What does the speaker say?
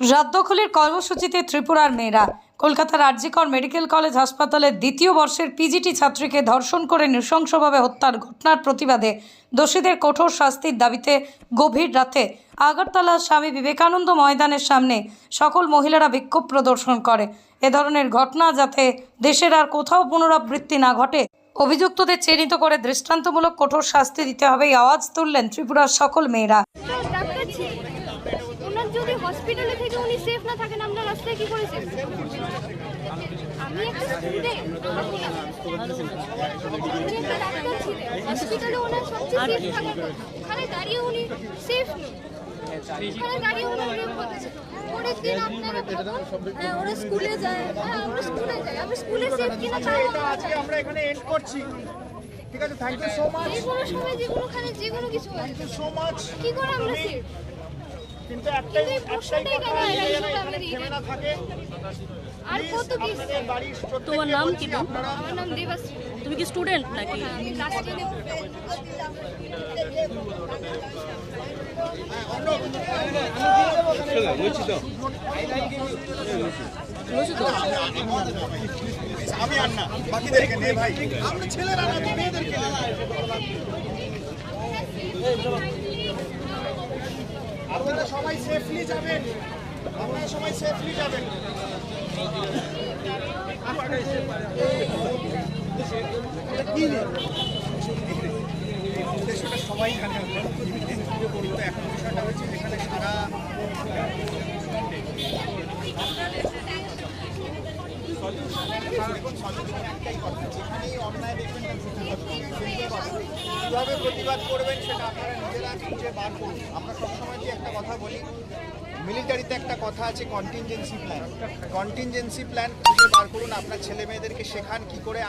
রাত কর্মসূচিতে ত্রিপুরার মেয়েরা। কলকাতার আরজিকর মেডিকেল কলেজ হাসপাতালের দ্বিতীয় বর্ষের পিজিটি ছাত্রীকে ধর্ষণ করে নৃশংসভাবে হত্যার ঘটনার প্রতিবাদে দোষীদের কঠোর শাস্তির দাবিতে গভীর রাতে আগরতলা স্বামী বিবেকানন্দ ময়দানের সামনে সকল মহিলারা বিক্ষোভ প্রদর্শন করে। এ ধরনের ঘটনা যাতে দেশের আর কোথাও পুনরাবৃত্তি না ঘটে, অভিযুক্তদের চিহ্নিত করে দৃষ্টান্তমূলক কঠোর শাস্তি দিতে হবে আওয়াজ তুললেন ত্রিপুরার সকল মেয়েরা। ওনার যদি হসপিটালে থেকে উনি সেফ না থাকেন আমরা রাস্তায় কি করে সেফ আমি একটা স্টুডেন্ট আমি একটা ডাক্তার ছিলেন হসপিটালে ওনার সবচেয়ে সেফ থাকার কথা। ওখানে দাঁড়িয়ে উনি সেফ নেই ওখানে দাঁড়িয়ে ওনার রেপ হচ্ছে পরের দিন আপনারা ভাবুন হ্যাঁ, ওরা স্কুলে যায়। হ্যাঁ আমরা স্কুলে যাই। আমরা স্কুলে সেফ কিনা আজকে আমরা এখানে এন্ড করছি। ঠিক আছে থ্যাংক ইউ সো মাচ যে কোনো সময় যে কোনো খানে যে কোনো কিছু থ্যাংক ইউ সো মাচ কি করে আমরা সেফ কিন্তু একটাই একটাই কথা এখানে থেমে না থাকে। আর কত কি তোমার নাম কি আপনারা আমার নাম দেবাশ্রী তুমি কি স্টুডেন্ট নাকি? হ্যাঁ, আমি আর না বাকিদেরকে নে ভাই। আমরা ছেলেরা না মেয়েদেরকে। আপনারা সবাই সেফলি যাবেন। আপনারা সবাই সেফলি যাবেন। উদ্দেশ্যটা সবাই জানে আমরা তো এখন বিষয়টা হচ্ছে যেখানে সারা দেখুন সচেতন একটাই কথা যেখানেই অন্যায় দেখবেন তার প্রতিবাদ করবেন। কীভাবে প্রতিবাদ করবেন সেটা আপনারা নিজেরা খুঁজে বার করুন। আমরা সবসময় যে একটা কথা বলি মিলিটারিতে একটা কথা আছে কন্টিনজেন্সি প্ল্যান কন্টিনজেন্সি প্ল্যান খুঁজে বার করুন, আপনার ছেলে মেয়েদেরকে শেখান কি করে